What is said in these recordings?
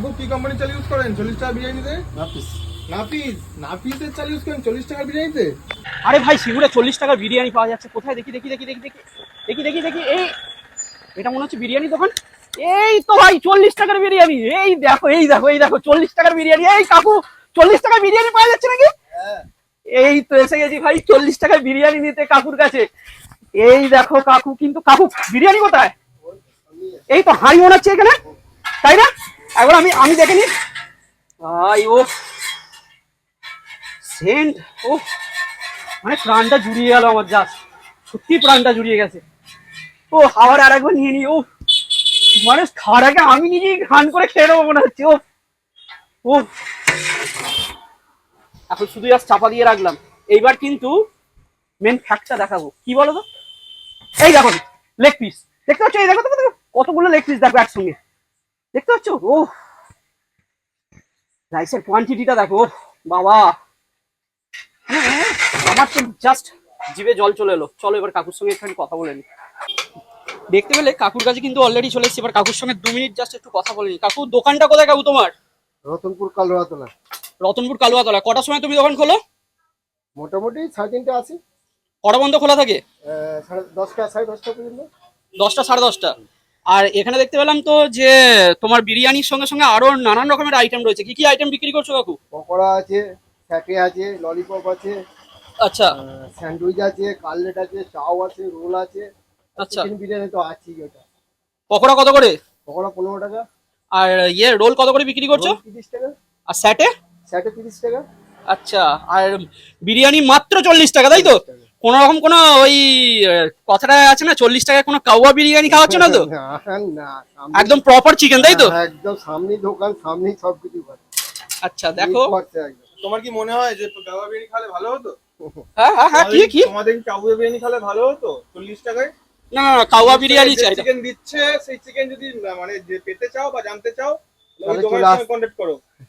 কাকু কি কোম্পানি চাল ইউজ করেন? চল্লিশ টাকা বিরিয়ানিতে? নাপিস নাফিস? নাফিসের চাল ইউজ করেন চল্লিশ টাকার বিরিয়ানিতে? আরে ভাই সিঙ্গুরে চল্লিশ টাকার বিরিয়ানি পাওয়া যাচ্ছে। কোথায়? দেখি দেখি দেখি দেখি দেখি। দেখি দেখি দেখি এই। এটা মনে হচ্ছে বিরিয়ানি দোকান? এই তো ভাই চল্লিশ টাকার বিরিয়ানি। এই দেখো এই দেখো এই দেখো চল্লিশ টাকার বিরিয়ানি। এই কাকু চল্লিশ টাকার বিরিয়ানি পাওয়া যাচ্ছে নাকি? এই তো এসে গেছি ভাই চল্লিশ টাকার বিরিয়ানি নিতে কাকুর কাছে। এই দেখো কাকু কিন্তু কাকু বিরিয়ানি কোথায়? এই তো হাঁড়ি মনে হচ্ছে এখানে। তাই না? একবার আমি আমি দেখে নি। ভাই ও সেন্ট ও মানে প্রাণটা জুড়িয়ে গেল আমার জাস্ট সত্যি প্রাণটা জুড়িয়ে গেছে। ও আবার আর একবার নিয়ে নি ও মানে আগে আমি নিজেই ঘান করে খেয়ে নেব মনে হচ্ছে ও ও। এখন শুধু জাস্ট চাপা দিয়ে রাখলাম। এইবার কিন্তু মেন ফ্যাক্টটা দেখাবো। কি বলো তো? এই দেখো লেগ পিস দেখতে পাচ্ছ? এই দেখো দেখো, কতগুলো লেগ পিস দেখো একসঙ্গে। দেখতে পাচ্ছ? ও। রাইসের কোয়ান্টিটিটা দেখো। বাবা। আমার তো জাস্ট জিভে জল চলে এলো। চলো এবার কাকুর সঙ্গে একটু কথা বলে নি। দেখতে পেলে কাকুর কাছে কিন্তু অলরেডি চলে এসেছি। এবার কাকুর সঙ্গে দু মিনিট জাস্ট একটু কথা বলে নি। কাকু দোকানটা কোথায় কাকু তোমার? রতনপুর কালোয়াতলা। রতনপুর কালুয়াতলা। কটার সময় তুমি দোকান খোলো? মোটামুটি সাড়ে তিনটে আছে কটা বন্ধ খোলা থাকে? দশটা সাড়ে দশটা পর্যন্ত। দশটা সাড়ে দশটা। আর এখানে দেখতে পেলাম তো যে তোমার বিরিয়ানির সঙ্গে সঙ্গে আরও নানান রকমের আইটেম রয়েছে। কি কি আইটেম বিক্রি করছ কাকু? পকোড়া আছে স্যাটে আছে ললিপপ আছে আচ্ছা। স্যান্ডউইচ আছে কাটলেট আছে চাও আছে রোল আছে। আচ্ছা। চিকেন বিরিয়ানি তো আছেই ওটা। পকোড়া কত করে? পকোড়া পনেরো টাকা। আর ইয়ে রোল কত করে বিক্রি করছ? তিরিশ টাকা। আর স্যাটে? স্যাটে তিরিশ টাকা। আচ্ছা আর বিরিয়ানি মাত্র চল্লিশ টাকা তাই তো? কোন রকম কোনো ওই কথাটা আছে না চল্লিশ টাকায় কোনো কাউয়া বিরিয়ানি খাওয়াচ্ছ না তো? না একদম প্রপার চিকেন তাই তো? হ্যাঁ, একদম সামনেই দোকান সামনেই সবকিছু আচ্ছা দেখো। একদম। তোমার কি মনে হয় যে কাউয়া বিরিয়ানি খেলে ভালো হতো? হ্যাঁ হ্যাঁ হ্যাঁ কি কি? তোমাদের কাউয়া বিরিয়ানি খেলে ভালো হতো? চল্লিশ টাকায়? না না না, কাউয়া বিরিয়ানি চাই চিকেন দিচ্ছে সেই চিকেন যদি মানে যে পেতে চাও বা জানতে চাও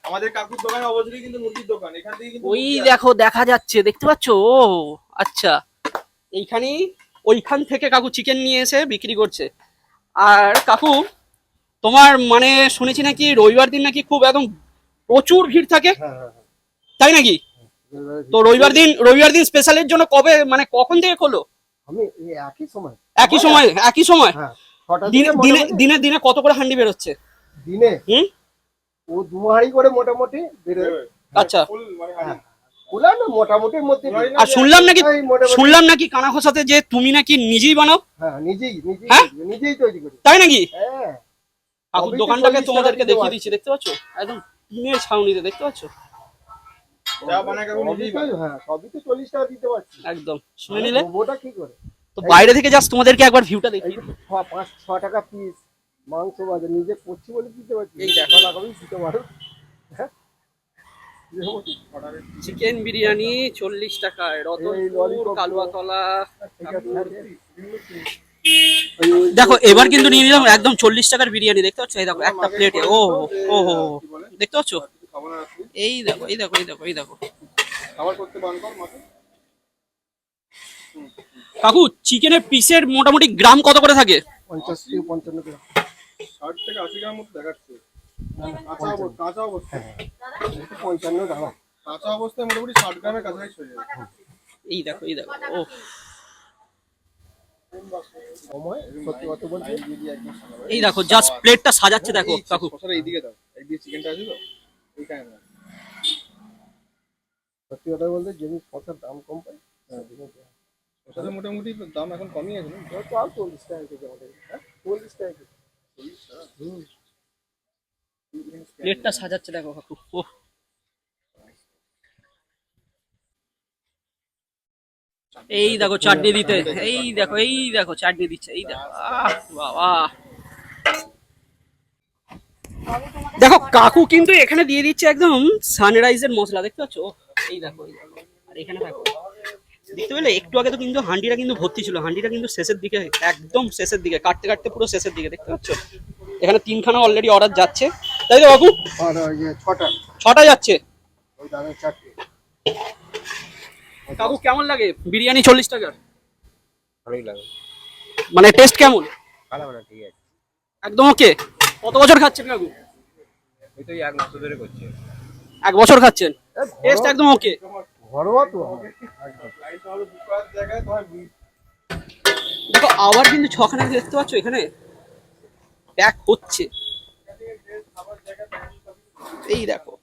আমাদের কাকুর দোকান অবশ্যই কিন্তু মুরগির দোকান এখান থেকে কিন্তু ওই দেখো দেখা যাচ্ছে দেখতে পাচ্ছ? ও আচ্ছা। এইখানেই ওইখান থেকে কাকু চিকেন নিয়ে এসে বিক্রি করছে। আর কাকু তোমার মানে শুনেছি নাকি রবিবার দিন নাকি খুব একদম প্রচুর ভিড় থাকে? হ্যাঁ হ্যাঁ হ্যাঁ। তাই নাকি? তো রবিবার দিন রবিবার দিন স্পেশালের জন্য কবে মানে কখন থেকে খোলো? আমি একই সময়। একই সময় একই সময়? হ্যাঁ দিনে দিনে দিনে কত করে হান্ডি বেরোচ্ছে? দিনে হুম? ও দু হাঁড়ি করে মোটামুটি বেরোয় আচ্ছা। মানে হ্যাঁ। ওলা না মোটামুটির মধ্যে আর শুনলাম নাকি শুনলাম নাকি কানা খোসাতে যে তুমি নাকি নিজেই বানাও? হ্যাঁ নিজেই নিজেই হ্যাঁ? তৈরি করি, নিজেই তৈরি করি। তাই নাকি? হ্যাঁ। কাকুর দোকানটাকে তোমাদেরকে দেখিয়ে দিচ্ছি দেখতে পাচ্ছ? একদম টিনের ছাউনিতে দেখতে পাচ্ছ। হ্যাঁ একদম। শুনে নিলে? ওটা কি করে? তো বাইরে থেকে জাস্ট তোমাদেরকে একবার ভিউটা দেখি ছ টাকা পিস মাংস বাজে নিজে করছি বলে দিতে পারছি এই দেখা। লাগাবেই দিতে পারো হ্যাঁ? চিকেন বিরিয়ানি চল্লিশ টাকায় রতনপুর কালুয়াতলা দেখো এবার কিন্তু নিয়ে নিলাম একদম চল্লিশ টাকার বিরিয়ানি দেখতে পাচ্ছ? এই দেখো একটা প্লেটে ও ও হো দেখতে পাচ্ছ। এই দেখো এই দেখো এই দেখো এই দেখো। খাবার করতে বান কর মাকে। কাকু চিকেনের পিসের মোটামুটি গ্রাম কত করে থাকে? পঞ্চাশ থেকে পঞ্চান্ন টাকা ষাট থেকে আশি গ্রাম মতো দেখাচ্ছে। কাঁচা অবস্থা কাঁচা অবস্থা। পঞ্চান্ন টাকা কাঁচা অবস্থায় মোটামুটি ষাট গ্রামের কাছাকাছি হয়ে যাবে। এই দেখো এই দেখো ও এই দেখো জাস্ট প্লেটটা সাজাচ্ছে দেখো এই কাকু। এইদিকে দাও। একদিকে চিকেনটা আছে তো এইখানে দাও। সত্যি কথা বলতে জিনিস শসার দাম কম পাই হ্যাঁ, মোটামুটি দাম এখন কমই আছে না? চল্লিশ টাকা কেজি আমাদের হ্যাঁ চল্লিশ টাকা কেজি। প্লেটটা সাজাচ্ছে দেখো কাকু। এই দেখো চাটনি দিতে। এই দেখো এই দেখো চাটনি দিচ্ছে, এই দেখো। বাবা। দেখো, কাকু কিন্তু এখানে দিয়ে দিচ্ছে একদম সানরাইজের মশলা, দেখতে পাচ্ছ? এই দেখো এই দেখো। আর এখানে দেখো। দেখতে পেলে? একটু আগে তো কিন্তু হান্ডিটা কিন্তু ভর্তি ছিল। হান্ডিটা কিন্তু শেষের দিকে একদম শেষের দিকে কাটতে কাটতে পুরো শেষের দিকে দেখতে পাচ্ছ? এখানে তিনখানা অলরেডি অর্ডার যাচ্ছে। তাই তো বাবু? আর ছটা। ছটা যাচ্ছে? ওই দামের চারটে। কাকু কেমন লাগে? বিরিয়ানি চল্লিশ টাকার ভালোই লাগে। মানে টেস্ট কেমন? ঠিক আছে। একদম ওকে কত বছর খাচ্ছেন কাকু? এই তো এক মাস ধরে করছে। এক বছর খাচ্ছেন? টেস্ট একদম ওকে ঘরোয়া তো দেখো, আবার কিন্তু ছখানা দেখতে পাচ্ছ এখানে? প্যাক হচ্ছে। এই দেখো।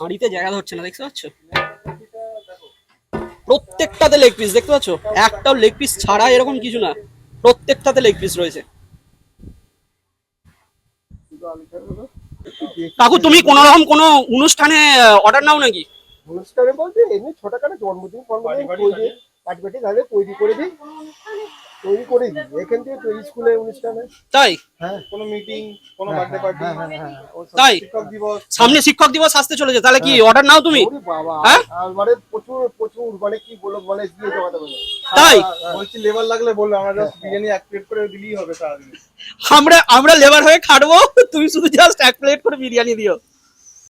হাঁড়িতে জায়গা ধরছে না, দেখতে পাচ্ছ? প্রত্যেকটাতে লেগ পিস দেখতে পাচ্ছ? একটাও লেগ পিস ছাড়া এরকম কিছু না। প্রত্যেকটাতে লেগ পিস রয়েছে। কাকু তুমি কোন রকম কোন অনুষ্ঠানে অর্ডার নাও নাকি? অনুষ্ঠানে বলতে এমনি ছোটখাটো জন্মদিন তৈরি পার্টি পার্টি তাহলে তৈরি করে দিই। তৈরি করে দিই এখান থেকে তৈরি স্কুলে অনুষ্ঠানে তাই? হ্যাঁ। কোনো মিটিং কোনো হ্যাঁ, বার্থডে পার্টি হ্যাঁ, হ্যাঁ, ও সব- তাই? শিক্ষক দিবস। সামনে শিক্ষক দিবস আসতে চলেছে। তাহলে কি অর্ডার নাও তুমি? হ্যাঁ? আর মানে প্রচুর প্রচুর মানে কি বলো মানে দিয়ে জমাতে বলে। তাই? হ্যাঁ, হ্যাঁ, বলছি লেবার লাগলে বলল আমরা জাস্ট বিরিয়ানি এক প্লেট করে দিলেই হবে সারাদিন। আমরা আমরা লেবার হয়ে খাটবো। তুমি শুধু জাস্ট এক প্লেট করে বিরিয়ানি দিও।